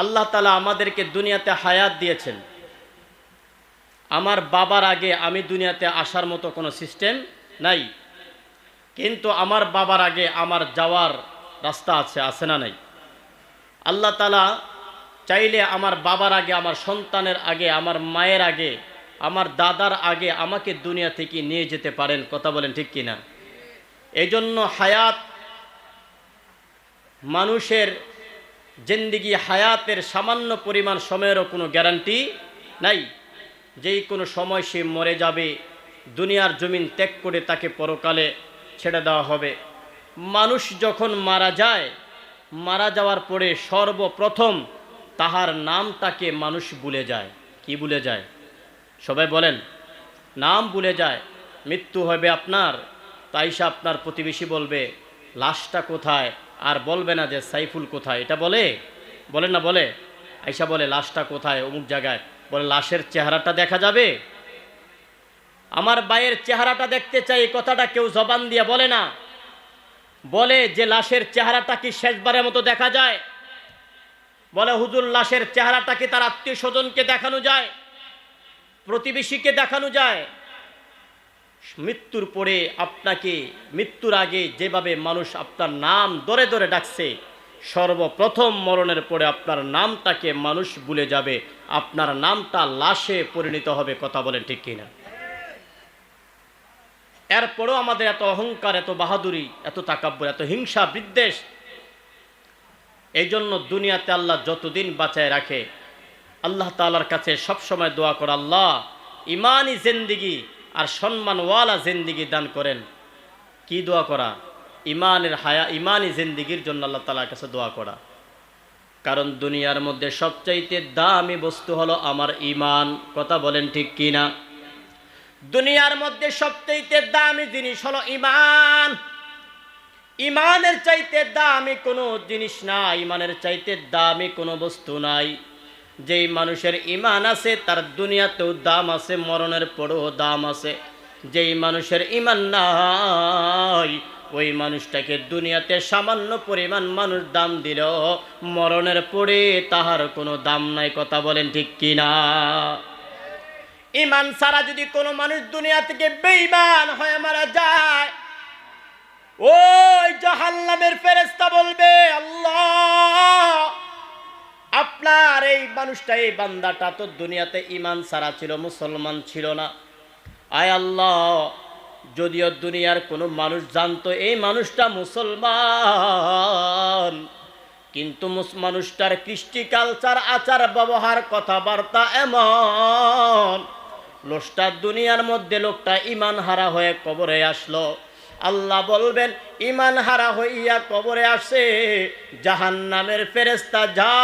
আল্লাহ তালা আমাদেরকে দুনিয়াতে হায়াত দিয়েছেন। আমার বাবার আগে আমি দুনিয়াতে আসার মতো কোনো সিস্টেম নাই। কিন্তু আমার বাবার আগে আমার যাওয়ার রাস্তা আছে আছে না নাই? আল্লাহ তালা চাইলে আমার বাবার আগে, আমার সন্তানের আগে, আমার মায়ের আগে, আমার দাদার আগে আমাকে দুনিয়া থেকে নিয়ে যেতে পারেন। কথা বলেন ঠিক কিনা? এই জন্য হায়াত মানুষের জিন্দিগি হায়াতের সামান্য পরিমাণ সময়েরও কোনো গ্যারান্টি নাই। যেই কোনো সময় সে মরে যাবে, দুনিয়ার জমিন ত্যাগ করে তাকে পরকালে ছেড়ে দেওয়া হবে। মানুষ যখন মারা যায়, মারা যাওয়ার পরে সর্বপ্রথম তাহার নামটাকে মানুষ ভুলে যায়। কি ভুলে যায়? সবাই বলেন, নাম ভুলে যায়, মৃত্যু হবে আপনার। তাইসা আপনার প্রতিবেশী বলবে, লাশটা কোথায়? আর বলবে না যে সাইফুল কোথায়? এটা বলে? বলেন না, বলে? আইসা বলে, লাশটা কোথায়? অমুক জায়গায়। বলে, লাশের চেহারাটা দেখা যাবে? আমার বাইয়ের চেহারাটা দেখতে চাই কথাটা কেউ জবান দিয়ে বলে না। বলে যে, লাশের চেহারাটা কি শেষবারের মতো দেখা যায়? বলে, হুজুর, লাশের চেহারাটা কি তার আত্মীয় স্বজনকে দেখানো যায়? প্রতিবেশীকে দেখানো যায়? মৃত্যুর পরে আপনাকে মৃত্যুর আগে যেভাবে মানুষ আপনার নাম দরে দরে ডাকছে, সর্বপ্রথম মরণের পরে আপনার নামটাকে মানুষ ভুলে যাবে। আপনার নামটা লাশে পরিণত হবে, কথা বলেন ঠিক কিনা। এরপরেও আমাদের এত অহংকার, এত বাহাদুরি, এত তাকাব্বর, এত হিংসা, বিদ্বেষ এই জন্য দুনিয়াতে আল্লাহ যতদিন বাঁচায় রাখে, আল্লাহ তালার কাছে সবসময় দোয়া করা, আল্লাহ, ইমানই জিন্দিগি আর সম্মানওয়ালা জিন্দিগি দান করেন। কি দোয়া করা? ইমানের হায়া ইমানই জিন্দিগির জন্য আল্লাহ তালার কাছে দোয়া করা। কারণ দুনিয়ার মধ্যে সবচাইতে দামি বস্তু হলো আমার ইমান। কথা বলেন ঠিক কি না দুনিয়ার মধ্যে সবচাইতে দামি জিনিস হলো ইমান। ইমানের চাইতে দামি কোনো জিনিস না ইমানের চাইতে দামি কোনো বস্তু নাই। যেই মানুষের ইমান আছে, তার দুনিয়াতেও দাম আছে, মরণের পরেও দাম আছে। যেই মানুষের ইমান নাই, ওই মানুষটাকে দুনিয়াতে সামান্য পরিমাণ মানুষ দাম দিল, মরণের পরে তাহার কোনো দাম নাই, কথা বলেন ঠিক কিনা? ইমান ছাড়া যদি কোনো মানুষ দুনিয়া থেকে বেঈমান হয়ে মারা যায় মানুষটা, এই বান্দাটা তো দুনিয়াতে ইমান ছাড়া ছিল, মুসলমান ছিল না। আয় আল্লাহ, যদিও দুনিয়ার কোনো মানুষ জানতো এই মানুষটা মুসলমান, কিন্তু মানুষটার কৃষ্টি কালচার, আচার, ব্যবহার, কথাবার্তা এমন। লোকটা দুনিয়ার মধ্যে, লোকটা ইমান হারা হয়ে কবরে আসলো। আল্লাহ বলবেন, ইমান হারা হইয়া কবরে আসে জাহান নামের ফেরেস্তা যা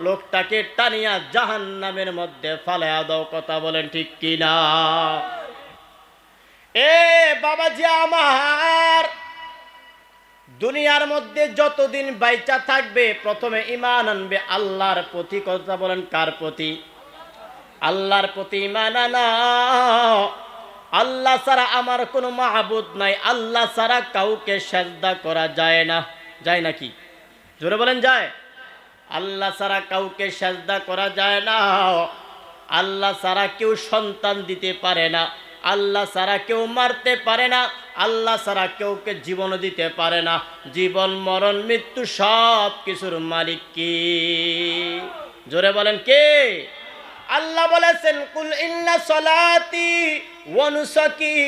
লোকটাকে টানিয়া জাহান নামের মধ্যে ফালাইয়া দাও, কথা বলেন ঠিক কিনা? এ বাবাজি আমার, দুনিয়ার মধ্যে যতদিন বাইচা থাকবে, প্রথমে ইমান আনবে, আল্লাহর প্রতি, কথা বলেন কার প্রতি? আল্লাহর প্রতি ইমান আনা। আল্লাহ ছাড়া আমার কোনো মাহবুদ নাই, আল্লাহ ছাড়া কাউকে সেজদা করা যায় না। যায় নাকি জোরে বলেন যায়। আল্লাহ ছাড়া কাউকে সেজদা করা যায় না। আল্লাহ ছাড়া কেউ সন্তান দিতে পারে না। আল্লাহ ছাড়া কেউ মারতে পারে না। আল্লাহ ছাড়া কেউকে জীবন দিতে পারে না। জীবন, মরণ, মৃত্যু সব কিছুর মালিক কি? জোরে বলেন কে? আল্লাহ বলেছেন, কুল ইন্না সলাতি ওয়ানুসাকি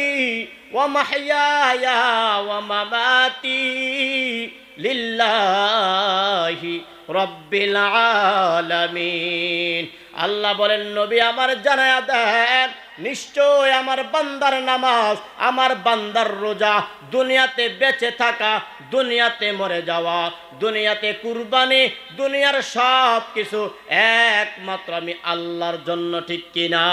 ওয়া মাহইয়ায়া ওয়া মামাতি লিল্লাহি রব্বিল আলামিন। আল্লাহ বলেন, নবী আমার জানায়া দেন নিশ্চয় আমার বান্দার নামাজ, আমার বান্দার রোজা দুনিয়াতে বেঁচে থাকা, দুনিয়াতে মরে যাওয়া, দুনিয়াতে কুরবানি, দুনিয়ার সব কিছু একমাত্র আমি আল্লাহর জন্য, ঠিক কিনা?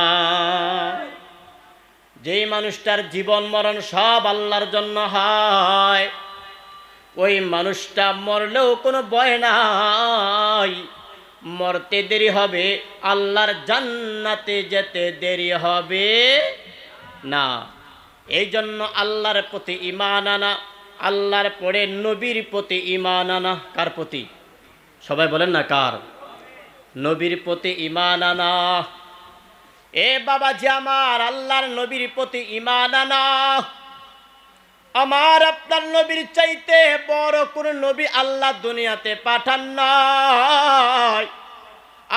যেই মানুষটার জীবন মরণ সব আল্লাহর জন্য হয়, ওই মানুষটা মরলেও কোনো ভয় নাই। মরতে দেরি হবে, আল্লাহর জান্নাতে যেতে দেরি হবে না। এই জন্য আল্লাহর প্রতি ইমান আনা, আল্লাহর পরে নবীর প্রতি ইমান আনা, কার প্রতি? সবাই বলেন না কার? নবীর প্রতি ইমান আনা। এ বাবা যে আমার, আল্লাহর নবীর প্রতি ইমান আনা। আমার আপনার নবীর চাইতে বড় কোন নবী আল্লাহ দুনিয়াতে পাঠান নাই।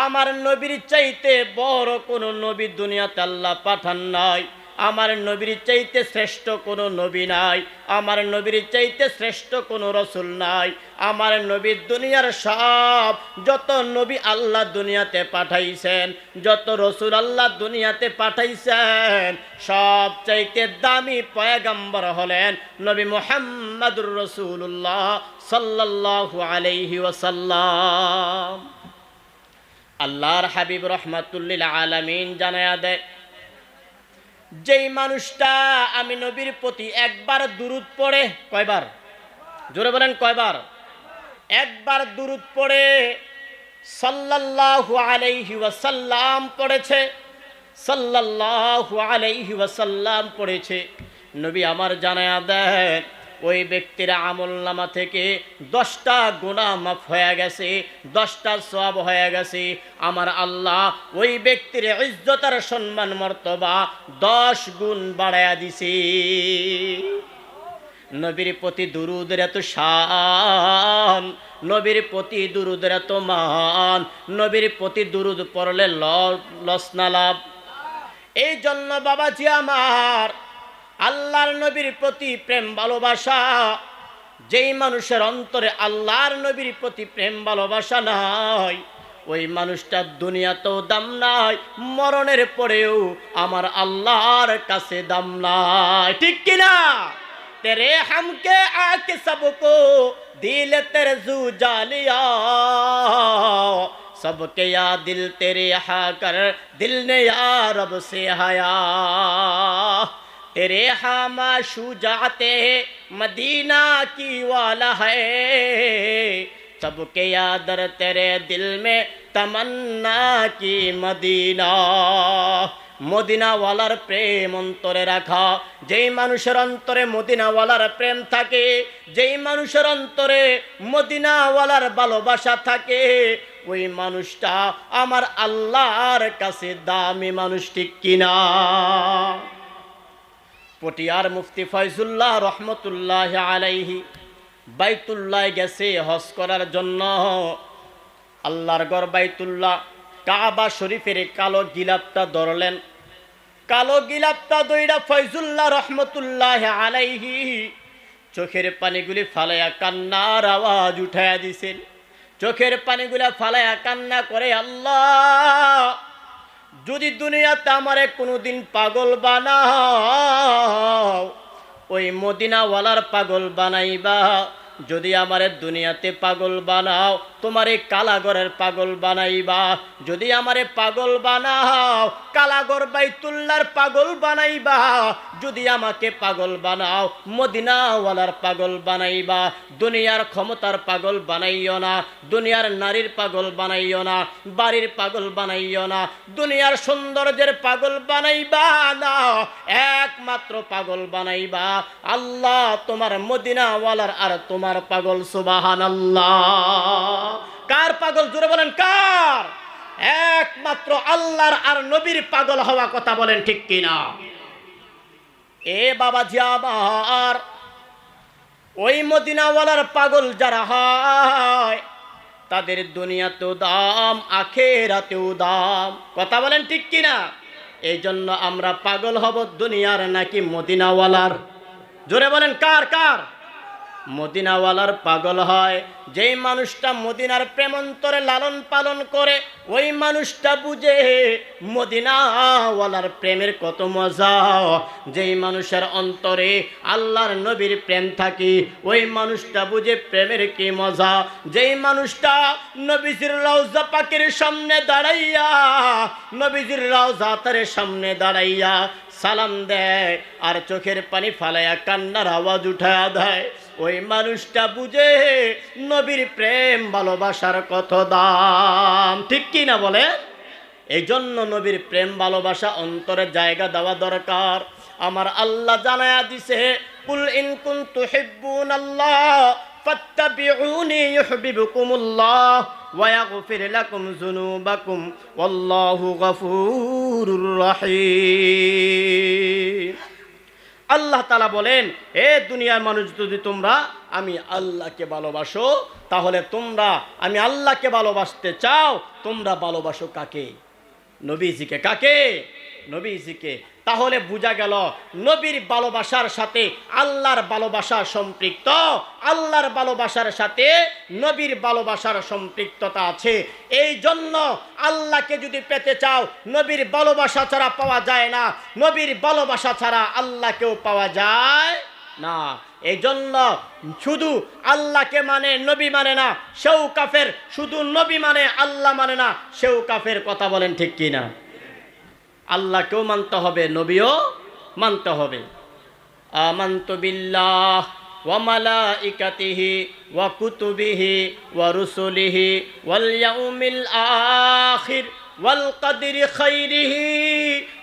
আমার নবীর চাইতে বড় কোন নবী দুনিয়াতে আল্লাহ পাঠান নাই। আমার নবীর চাইতে শ্রেষ্ঠ কোনো নবী নাই, আমার নবীর চাইতে শ্রেষ্ঠ কোনো রসুল নাই। আমার নবীর দুনিয়ার সব, যত নবী আল্লাহ দুনিয়াতে পাঠাইছেন, যত রসুল আল্লাহ দুনিয়াতে পাঠাইছেন, সব চাইতে দামি পয়গাম্বর হলেন নবী মোহাম্মদুর রসুল্লাহ সাল্লাল্লাহু আলাইহি ওয়াসাল্লাম। আল্লাহর হাবিব রহমাতুল্লিল আলামিন জানায়া দেয় যেই মানুষটা আমি নবীর প্রতি একবার দুরুদ পড়ে, কয়বার? জোরে বলেন কয়বার? একবার দুরুদ পড়ে, সাল্লাল্লাহু আলাইহি ওয়াসাল্লাম পড়েছে, সাল্লাল্লাহু আলাইহি ওয়াসাল্লাম পড়েছে। নবী আমার জানায়া দেন ওই ব্যক্তির আমল নামা থেকে দশটা গুণা মাফ হয়ে গেছে, দশটা সব হয়ে গেছে। আমার আল্লাহ ওই ব্যক্তির ইজ্জতার সম্মান, মর্তবা দশ গুণ বাড়ায়া দিছে। নবীর প্রতি দুরুদের এত শান, নবীর প্রতি দুরুদের এত মান, নবীর প্রতি দুরুদ পড়লে লস লাভ। এই জন্য বাবাজি আমার আল্লাহর নবীর প্রতি প্রেম ভালোবাসা যেই মানুষের অন্তরে আল্লাহর নবীর প্রতি প্রেম ভালোবাসা নাই ওই মানুষটার দুনিয়াতেও দাম নাই মরণের পরেও আমার আল্লাহর কাছে দাম নাই ঠিক কিনা তেরে হামকে আকে সবকো দিল তেরে জু জালিয়া सबके या दिल तेरे यहाँ कर दिल ने या रब से हया तेरे हामा शू जाते मदीना की वाला है सबके यादर तेरे दिल में तमन्ना की मदीना মদিনাওয়ালার প্রেম অন্তরে রাখা যেই মানুষের অন্তরে মদিনাওয়ালার প্রেম থাকে যেই মানুষের অন্তরে মদিনাওয়ালার ভালোবাসা থাকে ওই মানুষটা আমার আল্লাহর কাছে দামি মানুষ ঠিক কিনা পটিয়ার মুফতি ফয়জুল্লাহ রহমতুল্লাহ আলাইহি বাইতুল্লাহ গেছে হজ করার জন্য। আল্লাহর গর বাইতুল্লাহ কাবা শরীফের কালো গিলাপটা ধরলেন। কালো গিলাপটা দইরা ফয়জুল্লাহ রহমতুল্লাহ আলাইহি চোখের পানিগুলি ফালাইয়া কান্নার আওয়াজ উঠাইয়া দিছেন। চোখের পানিগুলা ফালাইয়া কান্না করে আল্লাহ যদি দুনিয়াতে আমারে কোনোদিন পাগল বানাও, ওই মদিনাওয়ালার পাগল বানাইবা। যদি আমারে দুনিয়াতে পাগল বানাও তোমার কালাগরের পাগল বানাইবা। যদি আমারে পাগল বানাও, কালাগর বাইতুল্লার পাগল বানাইবা। যদি আমাকে পাগল বানাও, মদিনাওয়ালার পাগল বানাইবা। দুনিয়ার ক্ষমতার পাগল বানাইও না, দুনিয়ার নারীর পাগল বানাইও না, বাড়ির পাগল বানাইও না, দুনিয়ার সৌন্দর্যের পাগল বানাইবা না। একমাত্র পাগল বানাইবা। আল্লাহ তোমার মদিনাওয়ালার আর তোমার পাগল সুবাহান আল্লাহ কার পাগল? জুড়ে বলেন, কার? একমাত্র আল্লাহর আর নবীর পাগল হওয়া কথা বলেন ঠিক কিনা? এ বাবা আমার, ওই মদিনাওয়ালার পাগল যারা হয়, তাদের দুনিয়াতেও দাম, আখেরাতেও দাম। কথা বলেন ঠিক কিনা? এই জন্য আমরা পাগল হব দুনিয়ার নাকি মদিনাওয়ালার। জোরে বলেন, কার কার? মদিনাওয়ালার পাগল হয়। যেই মানুষটা মদিনার প্রেমন্তরে লালন পালন করে, ওই মানুষটা বুঝে মদিনাওয়ালার প্রেমের কত মজা। যেই মানুষের অন্তরে আল্লাহর নবীর প্রেম থাকে, ওই মানুষটা বুঝে প্রেমের কি মজা। যেই মানুষটা নবীজির রওজা পাকের সামনে দাঁড়াইয়া, নবীজির রওজা তার সামনে দাঁড়াইয়া সালাম দেয় আর চোখের পানি ফালাইয়া কান্নার আওয়াজ উঠায়া দেয়। ওই মানুষটা বুঝে নবীর প্রেম ভালোবাসার কত দাম। ঠিক কি না বলে? এই জন্য নবীর প্রেম ভালোবাসা অন্তরে জায়গা দেওয়া দরকার। আমার আল্লাহ জানায়া দিছে, কুল ইন কুন হিব্বুন আল্লাহ, ফাত্তাবিউনি ইউহিব্বুকুমুল্লাহ, ওয়া ইয়াগফির লাকুম যুনুবাকুম, ওয়াল্লাহু গাফুরুর রহিম। আল্লাহ তালা বলেন, এ দুনিয়ার মানুষ, যদি তোমরা আমি আল্লাহকে ভালোবাসো, তাহলে তোমরা আমি আল্লাহকে ভালোবাসতে চাও, তোমরা ভালোবাসো কাকে? নবীজিকে কাকে? নবীজিকে। তাহলে বোঝা গেল নবীর ভালোবাসার সাথে আল্লাহর ভালোবাসা সম্পৃক্ত, আল্লাহর ভালোবাসার সাথে নবীর ভালোবাসার সম্পৃক্ততা আছে। এই জন্য আল্লাহকে যদি পেতে চাও, নবীর ভালোবাসা ছাড়া পাওয়া যায় না। নবীর ভালোবাসা ছাড়া আল্লাহকেও পাওয়া যায় না। এই জন্য শুধু আল্লাহকে মানে নবী মানে না, সেও কাফের। শুধু নবী মানে আল্লাহ মানে না, সেও কাফের, কথা বলেন ঠিক কি না আল্লাহকেও মানতে হবে নবীও মানতে হবে। আমান্ত বিল্লাহ ওয়া মালাইকাতিহি ওয়া কুতুবিহি ওয়া খাইরিহি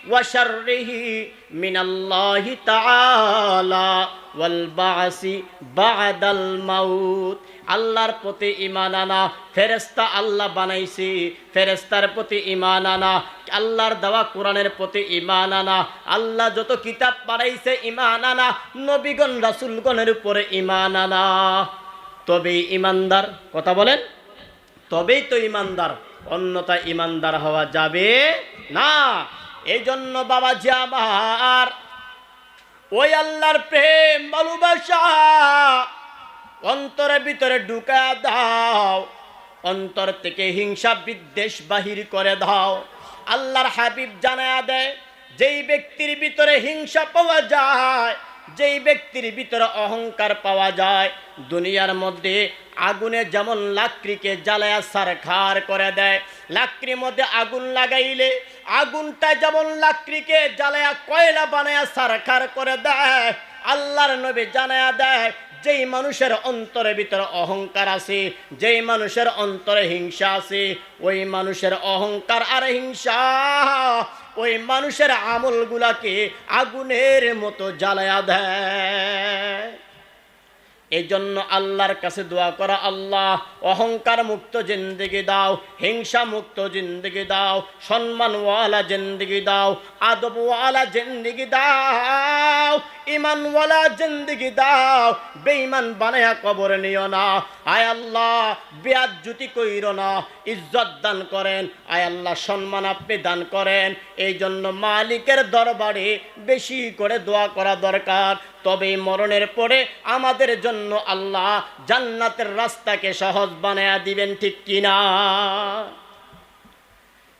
ওয়া শাররিহি মিনাল্লাহি তাআলা ওয়াল বাসি বাদাল মাউত। আল্লাহর প্রতি ইমান আনা ফেরেস্তা আল্লাহ বানাইছি ফেরেস্তার প্রতি ইমান আনা, আল্লাহর দেওয়া কোরআনের প্রতি ইমান আনা, আল্লাহ যত কিতাব বানাইছে ইমান আনা, নবীগণ, রাসুলগণের উপরে ইমান আনা। তবেই ইমানদার কথা বলেন? তবেই তো ইমানদার অন্যতা ইমানদার হওয়া যাবে না। এই জন্য বাবাজি আমার, ওই আল্লাহর প্রেম ভালোবাসা, অন্তরের ভিতরে ঢুকা দাও, অন্তর থেকে হিংসা বিদ্বেষ বাহির করে দাও। আল্লাহর হাবিব জানায়া দেয়, যেই ব্যক্তির ভিতরে হিংসা পাওয়া যায় যেই ব্যক্তির ভিতরে অহংকার পাওয়া যায়, দুনিয়ার মধ্যে আগুনে যেমন লাকড়িকে জ্বালায়া সারখার করে দেয়, লাকড়ির মধ্যে আগুন লাগাইলে আগুনটা যেমন লাকড়িকে জ্বালায়া কয়লা বানায়া সারখার করে দেয়, আল্লাহর নবী জানায়া দেয়, যেই মানুষের অন্তরের ভিতরে অহংকার আছে, যেই মানুষের অন্তরে হিংসা আছে, ওই মানুষের অহংকার আর হিংসা ওই মানুষের আমলগুলাকে আগুনের মতো জ্বালায়া দেয়। এই জন্য আল্লাহর কাছে দোয়া করা, আল্লাহ অহংকার মুক্ত জিন্দগি দাও হিংসা মুক্ত জিন্দগি দাও, সম্মানওয়ালা জিন্দগি দাও, আদবওয়ালা জিন্দগি দাও, ইমানওয়ালা জিন্দগি দাও, বেঈমান বানায়া কবর নিও না। আয় আল্লাহ, বেয়াজ্জুতি কইর না, ইজ্জত দান করেন। আয় আল্লাহ, সম্মান আপনি দান করেন। এই জন্য মালিকের দরবারে বেশি করে দোয়া করা দরকার। তবে মরণের পরে আমাদের জন্য আল্লাহ জান্নাতের রাস্তাকে সহজ বানায়া দিবেন, ঠিক কিনা?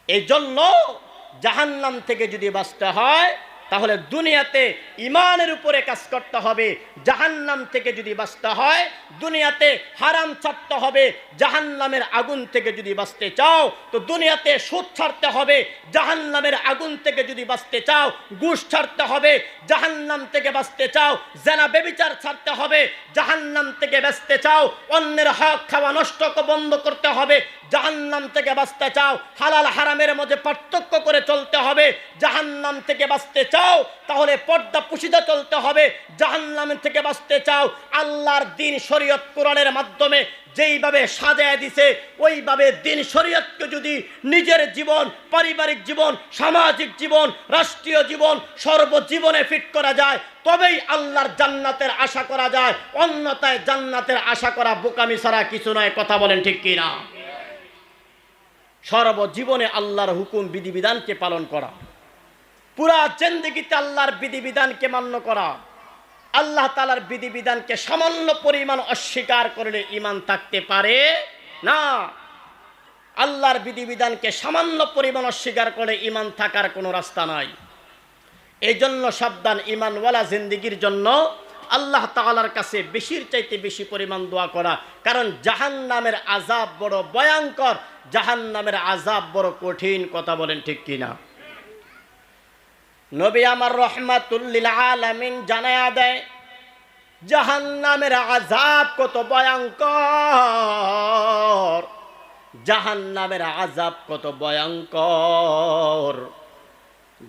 এই জন্য জাহান্নাম থেকে যদি বাঁচতে হয় তাহলে দুনিয়াতে ইমানের উপরে কাজ করতে হবে, জাহান্নাম থেকে যদি বাঁচতে হয়, দুনিয়াতে হারাম ছাড়তে হবে, জাহান্নামের আগুন থেকে যদি বাঁচতে চাও, তো দুনিয়াতে সুদ ছাড়তে হবে, জাহান্নামের আগুন থেকে যদি বাঁচতে চাও, ঘুষ ছাড়তে হবে, জাহান্নাম থেকে বাঁচতে চাও, জেনা বেবিচার ছাড়তে হবে, জাহান্নাম থেকে বাঁচতে চাও, অন্যের হক খাওয়া নষ্ট বন্ধ করতে হবে, জাহান্নাম থেকে বাঁচতে চাও, হালাল হারামের মধ্যে পার্থক্য করে চলতে হবে, জাহান্নাম থেকে বাঁচতে চাও তাহলে পর্দা পুষিদা চলতে হবে। জাহান্নাম থেকে বাঁচতে চাও। আল্লাহর দিন শরীয়ত কোরআনের মাধ্যমে যেইভাবে সাজায় দিছে, ওইভাবে দিন শরীয়তকে যদি নিজের জীবন, পারিবারিক জীবন, সামাজিক জীবন, রাষ্ট্রীয় জীবন সর্বজীবনে ফিট করা যায়, তবেই আল্লাহর জান্নাতের আশা করা যায়। অন্যতায় জান্নাতের আশা করা বোকামি ছাড়া কিছু নয়। কথা বলেন ঠিক কিনা? সর্বজীবনে আল্লাহর হুকুম, বিধিবিধানকে পালন করা। পুরা জেন্দিগিতে আল্লাহর বিধিবিধানকে মান্য করা। আল্লাহ তালার বিধিবিধানকে সামান্য পরিমাণ অস্বীকার করলে ইমান থাকতে পারে না। আল্লাহর বিধিবিধানকে সামান্য পরিমাণ অস্বীকার করে ইমান থাকার কোনো রাস্তা নাই। এই জন্য সাবধান ইমানওয়ালা জিন্দিগির জন্য আল্লাহ তাআলার কাছে বেশির চাইতে বেশি পরিমাণ দোয়া করা। কারণ জাহান নামের আজাব বড় ভয়ঙ্কর। জাহান নামের আজাব বড় কঠিন কথা বলেন ঠিক কিনা। নবী আমার রহমাতুল্লিল আলামিন জানায়া দেয় জাহান নামের আজাব কত ভয়ঙ্কর। জাহান নামের আজাব কত ভয়ঙ্কর।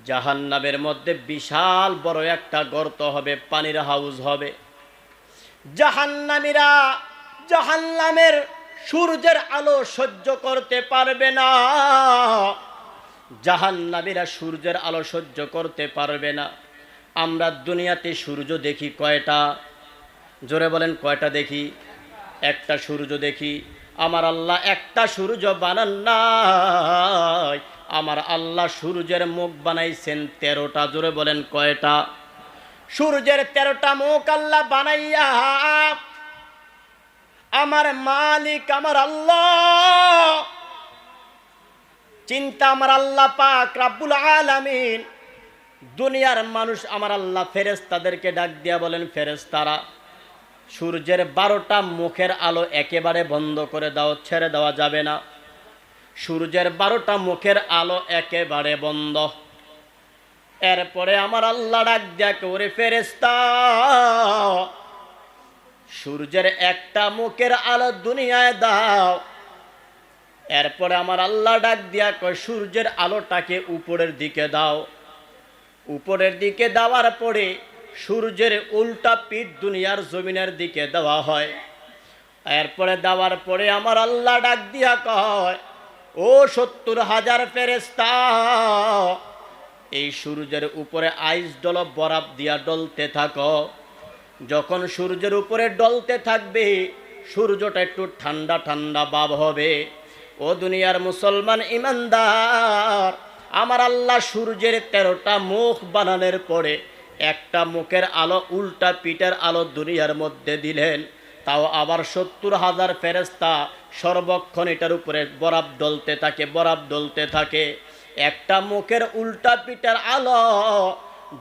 জাহান্নামের মধ্যে বিশাল বড় একটা গর্ত হবে, পানির হাউস হবে। জাহান্নামীরা জাহান্নামের সূর্যের আলো সহ্য করতে পারবে না। জাহান্নামীরা সূর্যের আলো সহ্য করতে পারবে না। আমরা দুনিয়াতে সূর্য দেখি কয়টা? জোরে বলেন, কয়টা দেখি? একটা সূর্য দেখি, আমার আল্লাহ একটা সূর্য বানান নাই। আমার আল্লাহ সূর্যের মুখ বানাইছেন তেরোটা, জোরে বলেন, কয়টা? সূর্যের তেরোটা মুখ আল্লাহ বানাইয়া, আমার মালিক, আমার আল্লাহ। চিন্তা আমার আল্লাহ পাক রাব্বুল আলামিন। দুনিয়ার মানুষ আমার আল্লাহ ফেরেস্তাদেরকে ডাক দিয়া বলেন ফেরেস্তারা সূর্যের বারোটা মুখের আলো একেবারে বন্ধ করে দাও, ছেড়ে দেওয়া যাবে না। সূর্যের বারোটা মুখের আলো একেবারে বন্ধ। এরপরে আমার আল্লাহ ডাক দিয়া করে ফেরেস্তা সূর্যের একটা মুখের আলো দুনিয়ায় দাও এরপরে আমার আল্লাহ ডাক দিয়া কয়, সূর্যের আলোটাকে উপরের দিকে দাও। উপরের দিকে দেওয়ার পরে সূর্যের উল্টা পিঠ দুনিয়ার জমিনের দিকে দেওয়া হয়। এরপরে দেওয়ার পরে আমার আল্লাহ ডাক দিয়া কয়, ও সত্তর হাজার ফেরেস্তা এই সূর্যের উপরে আইস ডল বরাব দিয়া ডলতে থাকো। যখন সূর্যের উপরে ডলতে থাকবে, সূর্যটা একটু ঠান্ডা ঠান্ডা ভাব হবে। ও দুনিয়ার মুসলমান ইমানদার, আমার আল্লাহ সূর্যের তেরোটা মুখ বানানোর পরে একটা মুখের আলো উল্টা পিঠের আলো দুনিয়ার মধ্যে দিলেন। তাও আবার সত্তর হাজার ফেরেস্তা সর্বক্ষণ এটার উপরে বরাব ডলতে থাকে, বরাব ডলতে থাকে। একটা মুখের উল্টা পিঠের আলো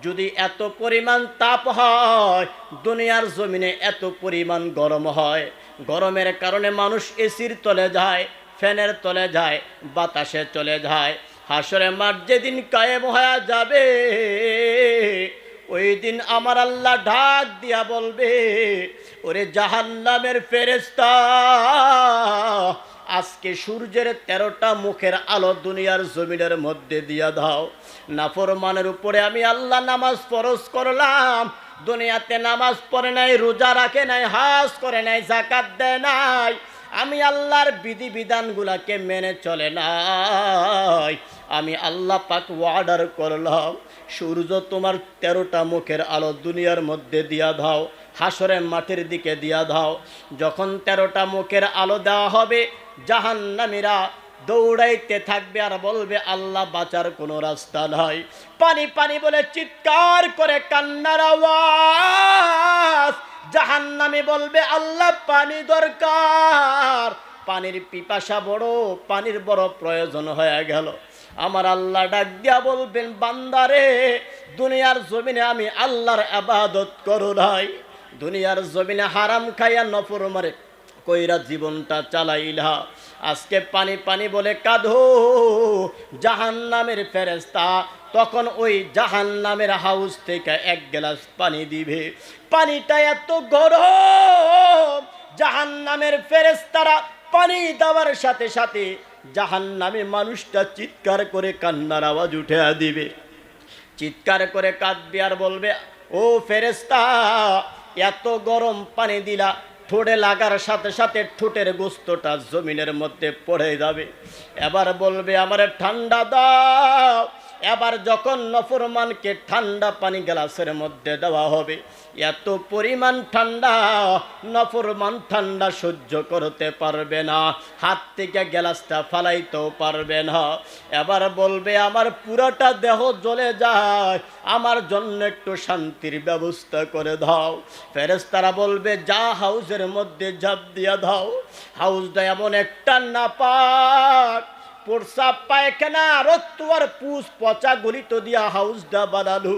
যদি এত পরিমাণ তাপ হয়, দুনিয়ার জমিনে এত পরিমাণ গরম হয়। গরমের কারণে মানুষ এসির তলে যায় ফ্যানের তলে যায়, বাতাসে চলে যায়। হাসরে মার যেদিন কায়েম হয়ে যাবে, ওই দিন আমার আল্লাহ ঢাক দিয়া বলবে, ওরে জাহান্নামের ফেরেস্তা আজকে সূর্যের তেরোটা মুখের আলো দুনিয়ার জমিনের মধ্যে দিয়া দাও। নাফরমানের উপরে আমি আল্লাহ নামাজ ফরজ করলাম, দুনিয়াতে নামাজ পড়ে নাই, রোজা রাখে নাই হাস করে নাই জাকাত দেয় নাই আমি আল্লাহর বিধি বিধানগুলাকে মেনে চলে নাই। আমি আল্লাহ পাক অর্ডার করলাম, সূর্য তোমার তেরোটা মুখের আলো দুনিয়ার মধ্যে দিয়া দাও, হাসরের মাঠের দিকে দিয়া দাও। যখন তেরোটা মুখের আলো দেওয়া হবে, জাহান্নামীরা দৌড়াইতে থাকবে আর বলবে, আল্লাহ বাঁচার কোনো রাস্তা নাই। পানি পানি বলে চিৎকার করে কান্নার আওয়াজ। জাহান্নামী বলবে, আল্লাহ, পানি দরকার। পানির পিপাসা বড়, পানির বড় প্রয়োজন হয়ে গেল। আমার আল্লাহ ডাক দিয়া বলবেন, বান্দারে, দুনিয়ার জমিনে আমি আল্লাহর আবাদত করো নাই। দুনিয়ার জমিনে হারাম খাইয়া নফর মারে, কইরা জীবনটা চালাইলা। আজকে পানি পানি বলে কাঁধো জাহান নামের ফেরেস্তা তখন ওই জাহান নামের হাউস থেকে এক গ্লাস পানি দিবে। পানিটা এত গরম জাহান নামের ফেরেস্তারা পানি দেওয়ার সাথে সাথে জাহান নামে মানুষটা চিৎকার করে কান্নার আওয়াজ উঠে দিবে। চিৎকার করে কাঁদবে আর বলবে, ও ফেরেস্তা এত গরম পানি দিলা, ঠোঁটে লাগার সাথে সাথে ঠোঁটের গোস্তটা জমিনের মধ্যে পড়ে যাবে। এবার বলবে, আমার ঠান্ডা দাও এবার যখন নফরমানকে ঠান্ডা পানি গ্লাসের মধ্যে দেওয়া হবে, এত পরিমাণ ঠান্ডা, নফরমান ঠান্ডা সহ্য করতে পারবে না, হাত থেকে গ্লাসটা ফালাইতেও পারবে না। এবার বলবে, আমার পুরোটা দেহ জ্বলে যায়, আমার জন্য একটু শান্তির ব্যবস্থা করে দাও। ফেরেস্তারা বলবে, যা হাউসের মধ্যে ঝাঁপ দিয়ে দাও। হাউসটা এমন একটা না নাপাক প্রসাব পায়খানা রক্ত আর পুষ পচা গলিত দিয়া হাউসটা বানালো।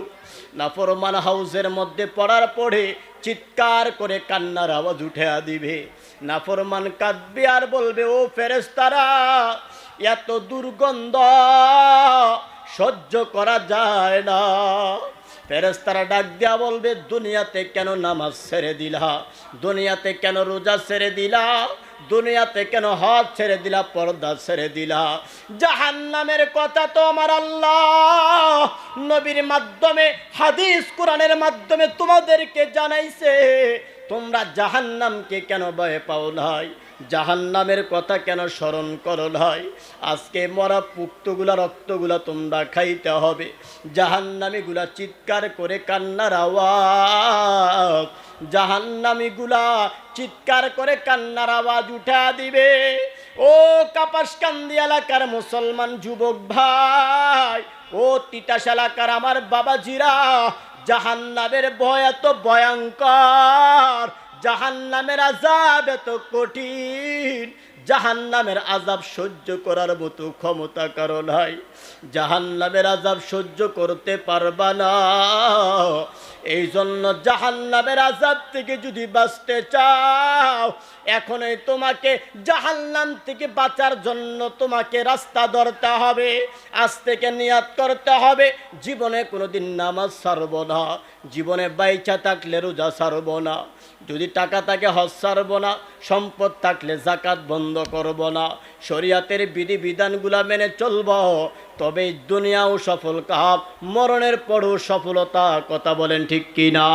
নাফরমান হাউসের মধ্যে পড়ার পরে চিৎকার করে কান্নার আওয়াজ উঠে দিবে। নাফরমান কাঁদবে আর বলবে, ও ফেরেস্তারা এত দুর্গন্ধ সহ্য করা যায় না। ফেরেস্তারা ডাক দেয়া বলবে, দুনিয়াতে কেন নামাজ ছেড়ে দিলা? দুনিয়াতে কেন রোজা ছেড়ে দিলা? দুনিয়াতে কেন হাত ছেড়ে দিলা, পর্দা ছেড়ে দিলা? জাহান নামের কথা তো আমার আল্লাহ। নবীর মাধ্যমে, হাদিস কোরআনের মাধ্যমে তোমাদেরকে জানাইছে। তোমরা জাহান্নামকে কেন ভয় পাও নাই? জাহান্নামের কথা কেন স্মরণ করো নাই? আজকে মরা পুক্তগুলা, রক্তগুলা তোমরা খাইতে হবে। জাহান্নামীগুলা চিৎকার করে কান্নার আওয়াজ। জাহান্নামীগুলা চিৎকার করে কান্নার আওয়াজ উঠা দিবে। ও কাপাসকান্দি এলাকার মুসলমান যুবক ভাই, ও তিতাস এলাকার আমার বাবাজিরা, জাহান্নামের ভয় এত ভয়ঙ্কর, জাহান্নামের আজাব এত কঠিন, জাহান্নামের আজাব সহ্য করার মতো ক্ষমতা কারও নাই, জাহান্নামের আজাব সহ্য করতে পারবা না। এই জন্য জাহান্নামের আজাব থেকে যদি বাঁচতে চাও এখনই তোমাকে জাহান্নাম থেকে বাঁচার জন্য তোমাকে রাস্তা ধরতে হবে। আজ থেকে নিয়াত করতে হবে। জীবনে কোনোদিন নামাজ সারব না। জীবনে বাইচা থাকলে রোজা সারব না। যদি টাকা থাকে হজ ছাড়ব না, সম্পদ থাকলে জাকাত বন্ধ করব না। শরিয়াতের বিধিবিধানগুলা মেনে চলব তবে দুনিয়াও সফল। কাপ মরণের পরও সফলতা কথা বলেন ঠিক কিনা?